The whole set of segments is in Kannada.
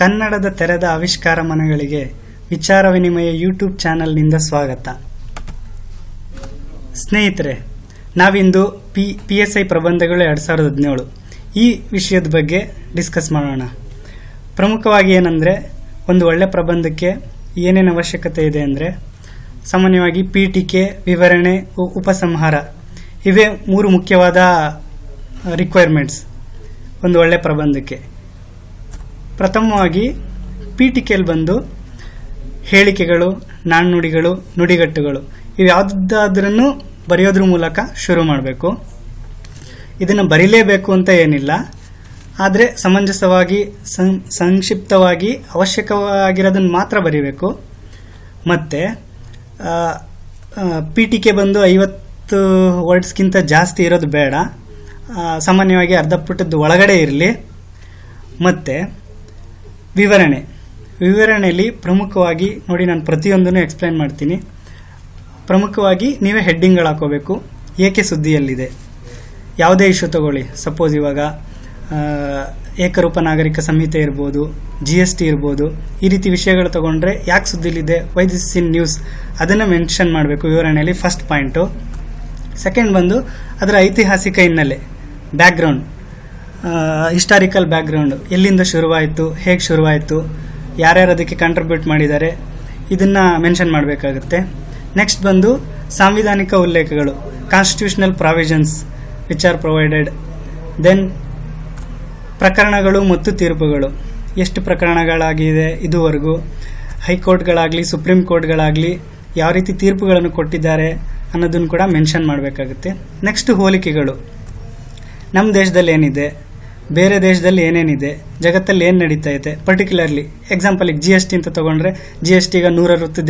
ಕನ್ನಡದ ತೆರೆದ ಆವಿಷ್ಕಾರ ಮನಗಳಿಗೆ ವಿಚಾರ ವಿನಿಮಯ ಯೂಟ್ಯೂಬ್ ಚಾನಲ್ನಿಂದ ಸ್ವಾಗತ. ಸ್ನೇಹಿತರೆ, ನಾವಿಂದು ಪಿ ಪಿ ಎಸ್ ಐ ಪ್ರಬಂಧಗಳು ಎರಡು ಸಾವಿರದ ಹದಿನೇಳು. ಈ ವಿಷಯದ ಬಗ್ಗೆ ಡಿಸ್ಕಸ್ ಮಾಡೋಣ. ಪ್ರಮುಖವಾಗಿ ಏನಂದರೆ, ಒಂದು ಒಳ್ಳೆ ಪ್ರಬಂಧಕ್ಕೆ ಏನೇನು ಅವಶ್ಯಕತೆ ಇದೆ ಅಂದರೆ, ಸಾಮಾನ್ಯವಾಗಿ ಪೀಠಿಕೆ, ವಿವರಣೆ ಉಪಸಂಹಾರ, ಇವೇ ಮೂರು ಮುಖ್ಯವಾದ ರಿಕ್ವೈರ್ಮೆಂಟ್ಸ್ ಒಂದು ಒಳ್ಳೆ ಪ್ರಬಂಧಕ್ಕೆ. ಪ್ರಥಮವಾಗಿ ಪೀಠಿಕೆಯಲ್ಲಿ ಬಂದು ಹೇಳಿಕೆಗಳು, ನಾಣ್ಣುಡಿಗಳು, ನುಡಿಗಟ್ಟುಗಳು ಇವು ಯಾವುದಾದ್ರೂ ಬರೆಯೋದ್ರ ಮೂಲಕ ಶುರು ಮಾಡಬೇಕು. ಇದನ್ನು ಬರೀಲೇಬೇಕು ಅಂತ ಏನಿಲ್ಲ. ಆದರೆ ಸಮಂಜಸವಾಗಿ ಸಂಕ್ಷಿಪ್ತವಾಗಿ ಅವಶ್ಯಕವಾಗಿರೋದನ್ನು ಮಾತ್ರ ಬರೀಬೇಕು. ಮತ್ತು ಪೀಠಿಕೆ ಬಂದು ಐವತ್ತು ವರ್ಡ್ಸ್ಗಿಂತ ಜಾಸ್ತಿ ಇರೋದು ಬೇಡ. ಸಾಮಾನ್ಯವಾಗಿ ಅರ್ಧ ಪುಟದ ಒಳಗಡೆ ಇರಲಿ. ಮತ್ತು ವಿವರಣೆ. ವಿವರಣೆಯಲ್ಲಿ ಪ್ರಮುಖವಾಗಿ ನೋಡಿ ನಾನು ಪ್ರತಿಯೊಂದನ್ನು ಎಕ್ಸ್ಪ್ಲೈನ್ ಮಾಡ್ತೀನಿ. ಪ್ರಮುಖವಾಗಿ ನೀವೇ ಹೆಡ್ಡಿಂಗ್ಗಳು ಹಾಕೋಬೇಕು. ಏಕೆ ಸುದ್ದಿಯಲ್ಲಿದೆ? ಯಾವುದೇ ಇಶ್ಯೂ ತಗೊಳ್ಳಿ. ಸಪೋಸ್ ಇವಾಗ ಏಕರೂಪ ನಾಗರಿಕ ಸಂಹಿತೆ ಇರ್ಬೋದು ಜಿ ಎಸ್ ಟಿ ಇರ್ಬೋದು, ಈ ರೀತಿ ವಿಷಯಗಳು ತಗೊಂಡ್ರೆ ಯಾಕೆ ಸುದ್ದಿಲಿದೆ? ವೈ ದಿಸ್ ಇನ್ ನ್ಯೂಸ್ ಅದನ್ನು ಮೆನ್ಷನ್ ಮಾಡಬೇಕು ವಿವರಣೆಯಲ್ಲಿ ಫಸ್ಟ್ ಪಾಯಿಂಟು ಸೆಕೆಂಡ್ ಬಂದು, ಅದರ ಐತಿಹಾಸಿಕ ಹಿನ್ನೆಲೆ ಬ್ಯಾಕ್ಗ್ರೌಂಡ್ ಹಿಸ್ಟಾರಿಕಲ್ ಬ್ಯಾಕ್ಗ್ರೌಂಡ್ ಎಲ್ಲಿಂದ ಶುರುವಾಯಿತು? ಹೇಗೆ ಶುರುವಾಯಿತು? ಯಾರ್ಯಾರು ಅದಕ್ಕೆ ಕಾಂಟ್ರಿಬ್ಯೂಟ್ ಮಾಡಿದ್ದಾರೆ? ಇದನ್ನು ಮೆನ್ಷನ್ ಮಾಡಬೇಕಾಗುತ್ತೆ. ನೆಕ್ಸ್ಟ್ ಬಂದು ಸಾಂವಿಧಾನಿಕ ಉಲ್ಲೇಖಗಳು. Constitutional provisions which are provided then ಪ್ರಕರಣಗಳು ಮತ್ತು ತೀರ್ಪುಗಳು. ಎಷ್ಟು ಪ್ರಕರಣಗಳಾಗಿದೆ ಇದುವರೆಗೂ? ಹೈಕೋರ್ಟ್ಗಳಾಗಲಿ, ಸುಪ್ರೀಂ ಕೋರ್ಟ್ಗಳಾಗಲಿ ಯಾವ ರೀತಿ ತೀರ್ಪುಗಳನ್ನು ಕೊಟ್ಟಿದ್ದಾರೆ ಅನ್ನೋದನ್ನು ಕೂಡ ಮೆನ್ಷನ್ ಮಾಡಬೇಕಾಗುತ್ತೆ. ನೆಕ್ಸ್ಟ್ ಹೋಲಿಕೆಗಳು. ನಮ್ಮ ದೇಶದಲ್ಲಿ ಏನಿದೆ? ಬೇರೆ ದೇಶದಲ್ಲಿ ಏನೇನಿದೆ, ಜಗತ್ತಲ್ಲಿ ಏನು ನಡೀತಾ ಇದೆ? ಪರ್ಟಿಕ್ಯುಲರ್ಲಿ ಎಕ್ಸಾಂಪಲ್ ಈಗ ಜಿ ಎಸ್ ಟಿ ಅಂತ ತೊಗೊಂಡ್ರೆ ಜಿ ಎಸ್ ಟಿ ಈಗ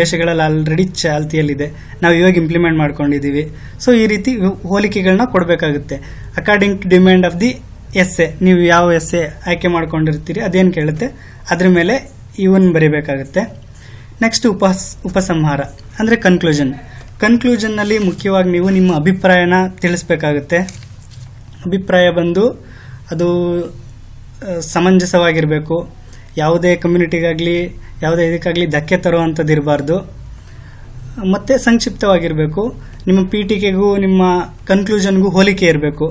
ದೇಶಗಳಲ್ಲಿ ಆಲ್ರೆಡಿ ಚಾಲ್ತಿಯಲ್ಲಿದೆ. ನಾವು ಇವಾಗ ಇಂಪ್ಲಿಮೆಂಟ್ ಮಾಡ್ಕೊಂಡಿದ್ದೀವಿ. ಸೊ ಈ ರೀತಿ ಹೋಲಿಕೆಗಳನ್ನ ಕೊಡಬೇಕಾಗುತ್ತೆ. According to demand of the essay ನೀವು ಯಾವ ಎಸ್ ಎ ಆಯ್ಕೆ ಮಾಡ್ಕೊಂಡಿರ್ತೀರಿ, ಅದೇನು ಕೇಳುತ್ತೆ? ಅದ್ರ ಮೇಲೆ ಇವನ್ ಬರೀಬೇಕಾಗುತ್ತೆ. ನೆಕ್ಸ್ಟ್ ಉಪಸ್, ಉಪಸಂಹಾರ, ಅಂದರೆ ಕನ್ಕ್ಲೂಷನ್ ಕನ್ಕ್ಲೂಷನ್ನಲ್ಲಿ ಮುಖ್ಯವಾಗಿ ನೀವು ನಿಮ್ಮ ಅಭಿಪ್ರಾಯನ ತಿಳಿಸ್ಬೇಕಾಗುತ್ತೆ. ಅಭಿಪ್ರಾಯ ಬಂದು ಅದು ಸಮಂಜಸವಾಗಿರಬೇಕು. ಯಾವುದೇ ಕಮ್ಯುನಿಟಿಗಾಗಲಿ ಯಾವುದೇ ಇದಕ್ಕಾಗಲಿ ಧಕ್ಕೆ ತರುವಂಥದ್ದು ಇರಬಾರ್ದು ಮತ್ತು ಸಂಕ್ಷಿಪ್ತವಾಗಿರಬೇಕು. ನಿಮ್ಮ ಪಿ ಟಿಕೆಗೂ ನಿಮ್ಮ ಕನ್ಕ್ಲೂಷನ್ಗೂ ಹೋಲಿಕೆ ಇರಬೇಕು.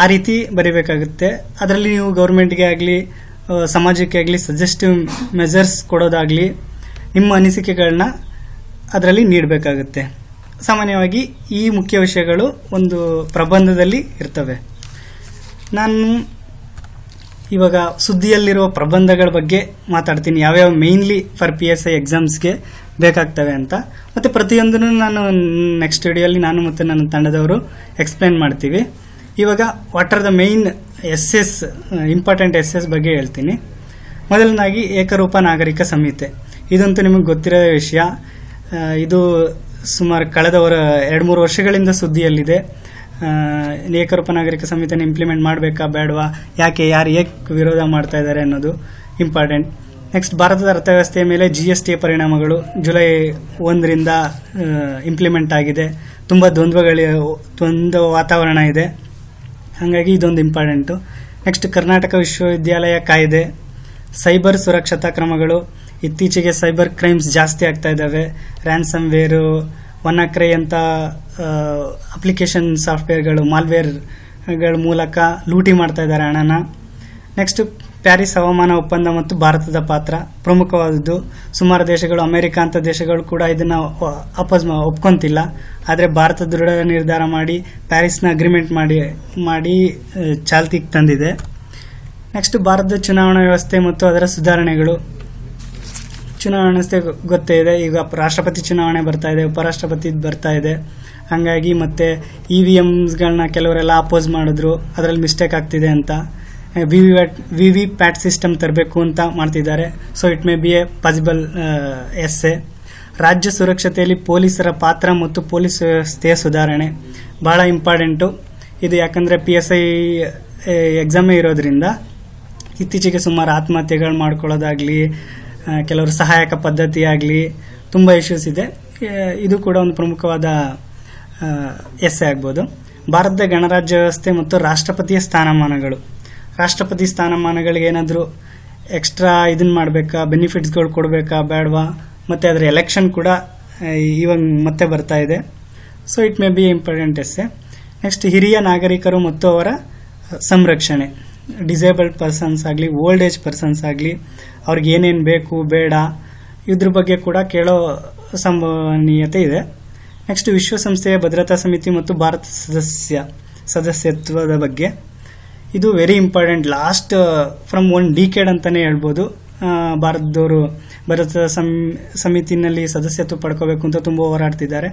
ಆ ರೀತಿ ಬರೀಬೇಕಾಗುತ್ತೆ. ಅದರಲ್ಲಿ ನೀವು ಗೌರ್ಮೆಂಟ್ಗೆ ಆಗಲಿ ಸಮಾಜಕ್ಕೆ ಆಗಲಿ ಸಜೆಸ್ಟಿವ್ ಮೆಜರ್ಸ್ ಕೊಡೋದಾಗಲಿ, ನಿಮ್ಮ ಅನಿಸಿಕೆಗಳನ್ನ ಅದರಲ್ಲಿ ನೀಡಬೇಕಾಗುತ್ತೆ. ಸಾಮಾನ್ಯವಾಗಿ ಈ ಮುಖ್ಯ ವಿಷಯಗಳು ಒಂದು ಪ್ರಬಂಧದಲ್ಲಿ ಇರ್ತವೆ. ನಾನು ಇವಾಗ ಸುದ್ದಿಯಲ್ಲಿರುವ ಪ್ರಬಂಧಗಳ ಬಗ್ಗೆ ಮಾತಾಡ್ತೀನಿ. ಯಾವ್ಯಾವ mainly for P S I ಎಕ್ಸಾಮ್ಸ್ಗೆ ಬೇಕಾಗ್ತವೆ ಅಂತ. ಮತ್ತು ಪ್ರತಿಯೊಂದನ್ನು ನಾನು ನೆಕ್ಸ್ಟ್ ವಿಡಿಯೋಲಿ ನಾನು ಮತ್ತು ನನ್ನ ತಂಡದವರು ಎಕ್ಸ್ಪ್ಲೇನ್ ಮಾಡ್ತೀವಿ. ಇವಾಗ what are the main essays important essays ಬಗ್ಗೆ ಹೇಳ್ತೀನಿ. ಮೊದಲನಾಗಿ ಏಕರೂಪ ನಾಗರಿಕ ಸಂಹಿತೆ. ಇದಂತೂ ನಿಮಗೆ ಗೊತ್ತಿರೋ ವಿಷಯ. ಇದು ಸುಮಾರು ಕಳೆದ ವರ ಎರಡು ಮೂರು ವರ್ಷಗಳಿಂದ ಸುದ್ದಿಯಲ್ಲಿದೆ. ಏಕರೂಪ ನಾಗರಿಕ ಸಂಹಿತೆನ ಇಂಪ್ಲಿಮೆಂಟ್ ಮಾಡಬೇಕಾ, ಬೇಡವಾ? ಯಾಕೆ, ಯಾರು ಏಕೆ ವಿರೋಧ ಮಾಡ್ತಾ ಇದ್ದಾರೆ ಅನ್ನೋದು ಇಂಪಾರ್ಟೆಂಟ್ ನೆಕ್ಸ್ಟ್ ಭಾರತದ ಅರ್ಥವ್ಯವಸ್ಥೆಯ ಮೇಲೆ ಜಿ ಎಸ್ ಟಿ ಪರಿಣಾಮಗಳು ಜುಲೈ ಒಂದರಿಂದ ಇಂಪ್ಲಿಮೆಂಟ್ ಆಗಿದೆ. ತುಂಬ ದ್ವಂದ್ವಗಳ ದ್ವಂದ್ವ ವಾತಾವರಣ ಇದೆ. ಹಾಗಾಗಿ ಇದೊಂದು ಇಂಪಾರ್ಟೆಂಟು ನೆಕ್ಸ್ಟ್ ಕರ್ನಾಟಕ ವಿಶ್ವವಿದ್ಯಾಲಯ ಕಾಯ್ದೆ. ಸೈಬರ್ ಸುರಕ್ಷತಾ ಕ್ರಮಗಳು. ಇತ್ತೀಚೆಗೆ ಸೈಬರ್ ಕ್ರೈಮ್ಸ್ ಜಾಸ್ತಿ ಆಗ್ತಾ ಇದ್ದಾವೆ. ರ್ಯಾನ್ಸಮ್ ವೇರು ಒನ್ನಕ್ರೈ ಅಂತ ಅಪ್ಲಿಕೇಶನ್ ಸಾಫ್ಟ್ವೇರ್ಗಳು ಮಾಲ್ವೇರ್ಗಳ ಮೂಲಕ ಲೂಟಿ ಮಾಡ್ತಾ ಇದ್ದಾರೆ ಹಣನ. ನೆಕ್ಸ್ಟ್ ಪ್ಯಾರಿಸ್ ಹವಾಮಾನ ಒಪ್ಪಂದ ಮತ್ತು ಭಾರತದ ಪಾತ್ರ. ಪ್ರಮುಖವಾದದ್ದು, ಸುಮಾರು ದೇಶಗಳು, ಅಮೆರಿಕ ಅಂತ ದೇಶಗಳು ಕೂಡ ಇದನ್ನ ಅಪೋಸ್ ಒಪ್ಕೊಂತಿಲ್ಲ. ಆದರೆ ಭಾರತ ದೃಢ ನಿರ್ಧಾರ ಮಾಡಿ ಪ್ಯಾರಿಸ್ನ ಅಗ್ರಿಮೆಂಟ್ ಮಾಡಿ ಮಾಡಿ, ಚಾಲ್ತಿಗೆ ತಂದಿದೆ. ನೆಕ್ಸ್ಟ್ ಭಾರತದ ಚುನಾವಣಾ ವ್ಯವಸ್ಥೆ ಮತ್ತು ಅದರ ಸುಧಾರಣೆಗಳು. ಚುನಾವಣಾ ಗೊತ್ತೇ ಇದೆ. ಈಗ ರಾಷ್ಟ್ರಪತಿ ಚುನಾವಣೆ ಬರ್ತಾ ಇದೆ, ಉಪರಾಷ್ಟ್ರಪತಿ ಬರ್ತಾ ಇದೆ. ಹಾಗಾಗಿ ಮತ್ತೆ ಇ ವಿ ಎಮ್ಸ್ಗಳನ್ನ ಕೆಲವರೆಲ್ಲ ಅಪೋಸ್ ಮಾಡಿದ್ರು. ಅದರಲ್ಲಿ ಮಿಸ್ಟೇಕ್ ಆಗ್ತಿದೆ ಅಂತ. V V V V PAT system ತರಬೇಕು ಅಂತ ಮಾಡ್ತಿದ್ದಾರೆ. So it may be a possible essay ರಾಜ್ಯ ಸುರಕ್ಷತೆಯಲ್ಲಿ ಪೊಲೀಸರ ಪಾತ್ರ ಮತ್ತು ಪೊಲೀಸ್ ವ್ಯವಸ್ಥೆಯ ಸುಧಾರಣೆ ಬಹಳ ಇಂಪಾರ್ಟೆಂಟು. ಇದು ಯಾಕಂದರೆ ಪಿ ಎಸ್ ಐ ಎಕ್ಸಾಮೇ ಇರೋದ್ರಿಂದ ಇತ್ತೀಚೆಗೆ ಸುಮಾರು ಆತ್ಮಹತ್ಯೆಗಳು ಮಾಡ್ಕೊಳ್ಳೋದಾಗ್ಲಿ ಕೆಲವರು ಸಹಾಯಕ ಪದ್ಧತಿ ಆಗಲಿ, ತುಂಬ ಇಶ್ಯೂಸ್ ಇದೆ. ಇದು ಕೂಡ ಒಂದು ಪ್ರಮುಖವಾದ ಎಸ್ ಆಗ್ಬೋದು. ಭಾರತದ ಗಣರಾಜ್ಯ ವ್ಯವಸ್ಥೆ ಮತ್ತು ರಾಷ್ಟ್ರಪತಿಯ ಸ್ಥಾನಮಾನಗಳು. ರಾಷ್ಟ್ರಪತಿ ಸ್ಥಾನಮಾನಗಳಿಗೆ ಏನಾದರೂ ಎಕ್ಸ್ಟ್ರಾ ಇದನ್ನ ಮಾಡಬೇಕಾ ಬೆನಿಫಿಟ್ಸ್ಗಳು ಕೊಡಬೇಕಾ, ಬೇಡವಾ? ಮತ್ತು ಅದರ ಎಲೆಕ್ಷನ್ ಕೂಡ ಇವಾಗ ಮತ್ತೆ ಬರ್ತಾ ಇದೆ. So it may be important essay next ಹಿರಿಯ ನಾಗರಿಕರು ಮತ್ತು ಅವರ ಸಂರಕ್ಷಣೆ. ಡಿಸೇಬಲ್ಡ್ ಪರ್ಸನ್ಸ್ ಆಗಲಿ ಓಲ್ಡ್ ಏಜ್ ಪರ್ಸನ್ಸ್ ಆಗಲಿ, ಅವ್ರಿಗೆ ಏನೇನು ಬೇಕು, ಬೇಡ, ಇದ್ರ ಬಗ್ಗೆ ಕೂಡ ಕೇಳೋ ಸಂಭವನೀಯತೆ ಇದೆ. ನೆಕ್ಸ್ಟ್ ವಿಶ್ವಸಂಸ್ಥೆಯ ಭದ್ರತಾ ಸಮಿತಿ ಮತ್ತು ಭಾರತ ಸದಸ್ಯ, ಸದಸ್ಯತ್ವದ ಬಗ್ಗೆ. ಇದು very important last from one decade ಅಂತಲೇ ಹೇಳ್ಬೋದು. ಭಾರತದವರು ಭದ್ರತಾ ಸಮ್, ಸಮಿತಿನಲ್ಲಿ ಸದಸ್ಯತ್ವ ಪಡ್ಕೋಬೇಕು ಅಂತ ತುಂಬ ಹೋರಾಡ್ತಿದ್ದಾರೆ.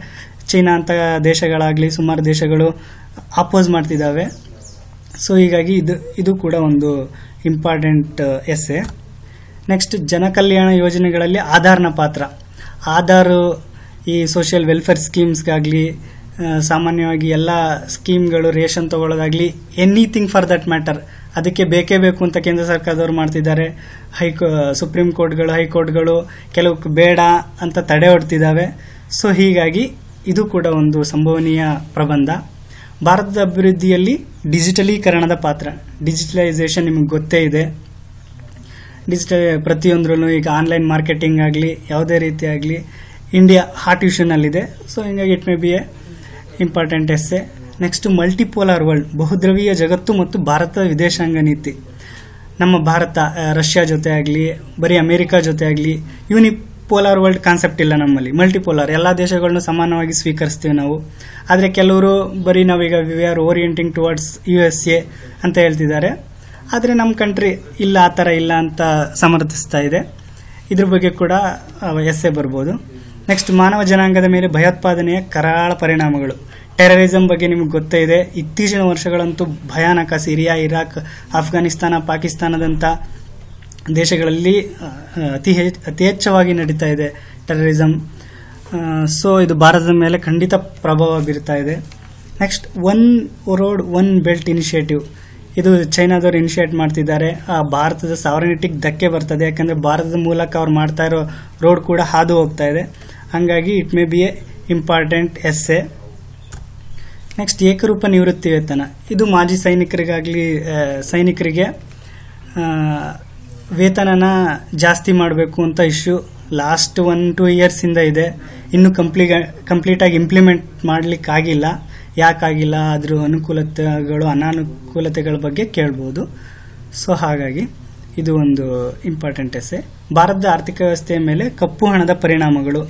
ಚೀನಾ ಅಂತ ದೇಶಗಳಾಗಲಿ ಸುಮಾರು ದೇಶಗಳು ಅಪೋಸ್ ಮಾಡ್ತಿದ್ದಾವೆ. ಸೊ ಹೀಗಾಗಿ ಇದು ಇದು ಕೂಡ ಒಂದು ಇಂಪಾರ್ಟೆಂಟ್ ಎಸ್ಸೆ ನೆಕ್ಸ್ಟ್ ಜನಕಲ್ಯಾಣ ಯೋಜನೆಗಳಲ್ಲಿ ಆಧಾರ್ನ ಪಾತ್ರ. ಆಧಾರ್, ಈ ಸೋಷಿಯಲ್ ವೆಲ್ಫೇರ್ ಸ್ಕೀಮ್ಸ್ಗಾಗಲಿ ಸಾಮಾನ್ಯವಾಗಿ ಎಲ್ಲ ಸ್ಕೀಮ್ಗಳು ರೇಷನ್ ತಗೊಳ್ಳೋದಾಗ್ಲಿ ಎನಿಥಿಂಗ್ ಫಾರ್ ದಟ್ ಮ್ಯಾಟರ್ ಅದಕ್ಕೆ ಬೇಕೇ ಬೇಕು ಅಂತ ಕೇಂದ್ರ ಸರ್ಕಾರದವರು ಮಾಡ್ತಿದ್ದಾರೆ. ಹೈಕೋ ಸುಪ್ರೀಂ ಕೋರ್ಟ್ಗಳು, ಹೈಕೋರ್ಟ್ಗಳು ಕೆಲವು ಬೇಡ ಅಂತ ತಡೆ ಹೊಡ್ತಿದ್ದಾವೆ ಸೊ ಹೀಗಾಗಿ ಇದು ಕೂಡ ಒಂದು ಸಂಭವನೀಯ ಪ್ರಬಂಧ. ಭಾರತದ ಅಭಿವೃದ್ಧಿಯಲ್ಲಿ ಡಿಜಿಟಲೀಕರಣದ ಪಾತ್ರ. ಡಿಜಿಟಲೈಸೇಷನ್ ನಿಮಗೆ ಗೊತ್ತೇ ಇದೆ. ಡಿಜಿಟಲ್ ಪ್ರತಿಯೊಂದರಲ್ಲೂ ಈಗ ಆನ್ಲೈನ್ ಮಾರ್ಕೆಟಿಂಗ್ ಆಗಲಿ, ಯಾವುದೇ ರೀತಿ ಆಗಲಿ, ಇಂಡಿಯಾ ಹಾಟ್ ಇಶ್ಯೂನಲ್ಲಿದೆ ಸೊ ಹಿಂಗಾಗಿ it may be a important essay next multipolar world ಬಹುದ್ರವೀಯ ಜಗತ್ತು ಮತ್ತು ಭಾರತ ವಿದೇಶಾಂಗ ನೀತಿ. ನಮ್ಮ ಭಾರತ ರಷ್ಯಾ ಜೊತೆ ಆಗಲಿ, ಬರೀ ಅಮೇರಿಕಾ ಜೊತೆ ಆಗಲಿ ಯೂನಿಪೋಲಾರ್ ವರ್ಲ್ಡ್ ಕಾನ್ಸೆಪ್ಟ್ ಇಲ್ಲ ನಮ್ಮಲ್ಲಿ. ಮಲ್ಟಿಪೋಲಾರ್ ಎಲ್ಲ ದೇಶಗಳನ್ನು ಸಮಾನವಾಗಿ ಸ್ವೀಕರಿಸ್ತೀವಿ ನಾವು. ಆದರೆ ಕೆಲವರು ಬರೀ ನಾವೀಗ we are orienting towards U S A ಅಂತ ಹೇಳ್ತಿದ್ದಾರೆ. ಆದರೆ ನಮ್ಮ ಕಂಟ್ರಿ ಇಲ್ಲ, ಆ ಥರ ಇಲ್ಲ ಅಂತ ಸಮರ್ಥಿಸ್ತಾ ಇದೆ. ಇದ್ರ ಬಗ್ಗೆ ಕೂಡ ಎಸ್ ಎ ಬರ್ಬೋದು. ನೆಕ್ಸ್ಟ್ ಮಾನವ ಜನಾಂಗದ ಮೇಲೆ ಭಯೋತ್ಪಾದನೆಯ ಕರಾಳ ಪರಿಣಾಮಗಳು. ಟೆರರಿಸಂ ಬಗ್ಗೆ ನಿಮ್ಗೆ ಗೊತ್ತೇ ಇದೆ. ಇತ್ತೀಚಿನ ವರ್ಷಗಳಂತೂ ಭಯಾನಕ ಸಿರಿಯಾ, ಇರಾಕ್, ಆಫ್ಘಾನಿಸ್ತಾನ, ಪಾಕಿಸ್ತಾನದಂಥ ದೇಶಗಳಲ್ಲಿ ಅತಿ ಹೆಚ್ಚು ಅತಿ ಹೆಚ್ಚವಾಗಿ ನಡೀತಾ ಇದೆ ಟೆರರಿಸಮ್ ಸೊ ಇದು ಭಾರತದ ಮೇಲೆ ಖಂಡಿತ ಪ್ರಭಾವ ಬೀರ್ತಾ ಇದೆ. Next one road one belt initiative ಇದು ಚೈನಾದವರು ಇನಿಷಿಯೇಟ್ ಮಾಡ್ತಿದ್ದಾರೆ. ಆ, ಭಾರತದ ಸಾವರ್ನಿಟಿಗೆ ಧಕ್ಕೆ ಬರ್ತದೆ. ಯಾಕಂದ್ರೆ ಭಾರತದ ಮೂಲಕ ಅವ್ರು ಮಾಡ್ತಾ ಇರೋ ರೋಡ್ ಕೂಡ ಹಾದು ಹೋಗ್ತಾ ಇದೆ. ಹಾಗಾಗಿ it may be a important essay next ಏಕರೂಪ ನಿವೃತ್ತಿ ವೇತನ ಇದು ಮಾಜಿ ಸೈನಿಕರಿಗಾಗಲಿ ಸೈನಿಕರಿಗೆ ವೇತನನ ಜಾಸ್ತಿ ಮಾಡಬೇಕು ಅಂತ ಇಶ್ಯೂ ಲಾಸ್ಟ್ ಒನ್, ಟೂ ಇಯರ್ಸಿಂದ ಇದೆ ಇನ್ನು ಕಂಪ್ಲೀಟ್ ಕಂಪ್ಲೀಟಾಗಿ ಇಂಪ್ಲಿಮೆಂಟ್ ಮಾಡಲಿಕ್ಕಾಗಿಲ್ಲ ಯಾಕಾಗಿಲ್ಲ ಅದ್ರ ಅನುಕೂಲತೆಗಳು, ಅನಾನುಕೂಲತೆಗಳ ಬಗ್ಗೆ ಕೇಳ್ಬೋದು. ಸೊ, ಹಾಗಾಗಿ ಇದು ಒಂದು ಇಂಪಾರ್ಟೆಂಟ್ ಎಸೆ ಭಾರತದ ಆರ್ಥಿಕ ವ್ಯವಸ್ಥೆಯ ಮೇಲೆ ಕಪ್ಪು ಹಣದ ಪರಿಣಾಮಗಳು.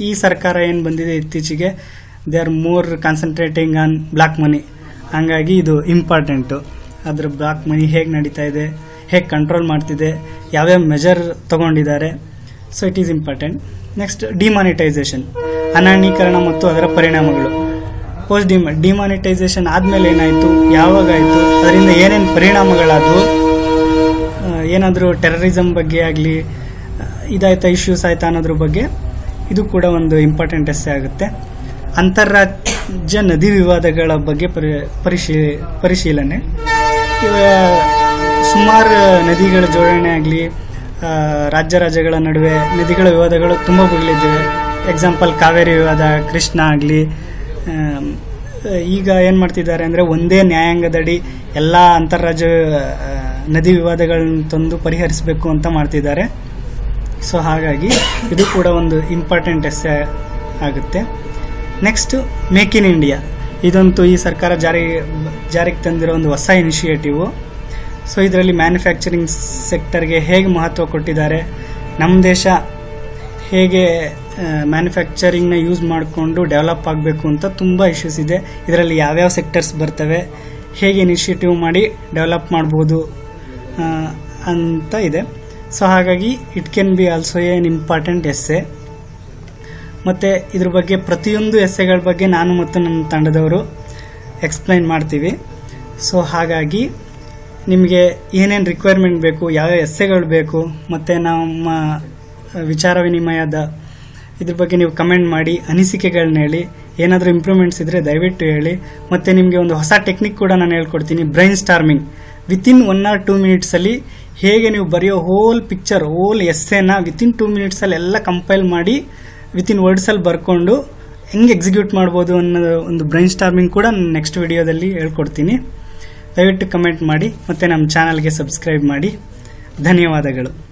ಈ ಸರ್ಕಾರ ಏನು ಬಂದಿದೆ ಇತ್ತೀಚೆಗೆ, they are more concentrating on black money. ಹಾಗಾಗಿ ಇದು ಇಂಪಾರ್ಟೆಂಟು. ಅದ್ರ ಬ್ಲಾಕ್ ಮನಿ ಹೇಗೆ ನಡೀತಾ ಇದೆ? ಹೇಗೆ ಕಂಟ್ರೋಲ್ ಮಾಡ್ತಿದೆ, ಯಾವ್ಯಾವ ಮೆಜರ್ ತಗೊಂಡಿದ್ದಾರೆ. So it is important next demonetisation ಅನಾನೀಕರಣ ಮತ್ತು ಅದರ ಪರಿಣಾಮಗಳು. ಪೋಸ್ಟ್ ಡಿಮ ಡಿಮಾನಿಟೈಸೇಷನ್ ಆದಮೇಲೆ ಏನಾಯಿತು ಯಾವಾಗಾಯಿತು ಅದರಿಂದ ಏನೇನು ಪರಿಣಾಮಗಳಾದವು ಏನಾದರೂ ಟೆರರಿಸಮ್ ಬಗ್ಗೆ ಆಗಲಿ ಇದಾಯ್ತಾ ಇಶ್ಯೂಸ್ ಆಯ್ತಾ ಅನ್ನೋದ್ರ ಬಗ್ಗೆ ಇದು ಕೂಡ ಒಂದು ಇಂಪಾರ್ಟೆಂಟ್ ಎಸ್ಸೆ ಆಗುತ್ತೆ. ಅಂತಾರಾಜ್ಯ ನದಿ ವಿವಾದಗಳ ಬಗ್ಗೆ ಪರಿ ಪರಿಶೀ ಪರಿಶೀಲನೆ. ಸುಮಾರು ನದಿಗಳ ಜೋಡಣೆ ಆಗಲಿ ರಾಜ್ಯ ರಾಜ್ಯಗಳ ನಡುವೆ ನದಿಗಳ ವಿವಾದಗಳು ತುಂಬ ಬಗೆಲಿದ್ದಾವೆ ಎಕ್ಸಾಂಪಲ್ ಕಾವೇರಿ ವಿವಾದ, ಕೃಷ್ಣ ಆಗಲಿ ಈಗ ಏನು ಮಾಡ್ತಿದ್ದಾರೆ ಅಂದರೆ ಒಂದೇ ನ್ಯಾಯಾಂಗದಡಿ ಎಲ್ಲ ಅಂತಾರಾಜ್ಯ ನದಿ ವಿವಾದಗಳನ್ನ ತಂದು ಪರಿಹರಿಸಬೇಕು ಅಂತ ಮಾಡ್ತಿದ್ದಾರೆ. ಸೊ ಹಾಗಾಗಿ ಇದು ಕೂಡ ಒಂದು ಇಂಪಾರ್ಟೆಂಟ್ ಎಸ್ಸೆ ಆಗುತ್ತೆ. ನೆಕ್ಸ್ಟ್ ಮೇಕ್ ಇನ್ ಇಂಡಿಯಾ ಇದಂತೂ ಈ ಸರ್ಕಾರ ಜಾರಿ, ಜಾರಿಗೆ ತಂದಿರೋ ಒಂದು ಹೊಸ ಇನಿಷಿಯೇಟಿವು ಸೊ ಇದರಲ್ಲಿ ಮ್ಯಾನುಫ್ಯಾಕ್ಚರಿಂಗ್ ಸೆಕ್ಟರ್ಗೆ ಹೇಗೆ ಮಹತ್ವ ಕೊಟ್ಟಿದ್ದಾರೆ? ನಮ್ಮ ದೇಶ ಹೇಗೆ ಮ್ಯಾನುಫ್ಯಾಕ್ಚರಿಂಗ್ನ ಯೂಸ್ ಮಾಡಿಕೊಂಡು ಡೆವಲಪ್ ಆಗಬೇಕು ಅಂತ ತುಂಬ ಇಶ್ಯೂಸ್ ಇದೆ. ಇದರಲ್ಲಿ ಯಾವ್ಯಾವ ಸೆಕ್ಟರ್ಸ್ ಬರ್ತವೆ? ಹೇಗೆ ಇನಿಷಿಯೇಟಿವ್ ಮಾಡಿ ಡೆವಲಪ್ ಮಾಡ್ಬೋದು ಅಂತ ಇದೆ. ಸೊ ಹಾಗಾಗಿ it can be also an important essay ಮತ್ತು ಇದ್ರ ಬಗ್ಗೆ ಪ್ರತಿಯೊಂದು ಎಸ್ಸೆಗಳ ಬಗ್ಗೆ ನಾನು ಮತ್ತು ನನ್ನ ತಂಡದವರು ಎಕ್ಸ್ಪ್ಲೈನ್ ಮಾಡ್ತೀವಿ. ಸೊ ಹಾಗಾಗಿ ನಿಮಗೆ ಏನೇನು ರಿಕ್ವೈರ್ಮೆಂಟ್ ಬೇಕು ಯಾವ ಎಸ್ಸೆಗಳು ಬೇಕು, ಮತ್ತು ನಮ್ಮ ವಿಚಾರ ವಿನಿಮಯದ ಇದ್ರ ಬಗ್ಗೆ ನೀವು ಕಮೆಂಟ್ ಮಾಡಿ ಅನಿಸಿಕೆಗಳನ್ನ ಹೇಳಿ, ಏನಾದರೂ ಇಂಪ್ರೂವ್ಮೆಂಟ್ಸ್ ಇದ್ದರೆ ದಯವಿಟ್ಟು ಹೇಳಿ, ಮತ್ತು ನಿಮಗೆ ಒಂದು ಹೊಸ ಟೆಕ್ನಿಕ್ ಕೂಡ ನಾನು ಹೇಳ್ಕೊಡ್ತೀನಿ brainstorming within one or two ಮಿನಿಟ್ಸಲ್ಲಿ ಹೇಗೆ ನೀವು ಬರೆಯೋ ಹೋಲ್ ಪಿಕ್ಚರ್ ಹೋಲ್ ಎಸ್ಸೆನ ವಿತಿನ್ ಟೂ ಮಿನಿಟ್ಸಲ್ಲಿ ಎಲ್ಲ ಕಂಪೈಲ್ ಮಾಡಿ ವಿತಿನ್ ವರ್ಡ್ಸಲ್ಲಿ ಬರ್ಕೊಂಡು ಹೆಂಗೆ ಎಕ್ಸಿಕ್ಯೂಟ್ ಮಾಡ್ಬೋದು ಅನ್ನೋ ಒಂದು ಬ್ರೈನ್ ಸ್ಟಾರ್ಮಿಂಗ್ ಕೂಡ ನಾನು ನೆಕ್ಸ್ಟ್ ವಿಡಿಯೋದಲ್ಲಿ ಹೇಳ್ಕೊಡ್ತೀನಿ. ದಯವಿಟ್ಟು ಕಮೆಂಟ್ ಮಾಡಿ ಮತ್ತು ನಮ್ಮ ಚಾನಲ್ಗೆ ಸಬ್ಸ್ಕ್ರೈಬ್ ಮಾಡಿ. ಧನ್ಯವಾದಗಳು.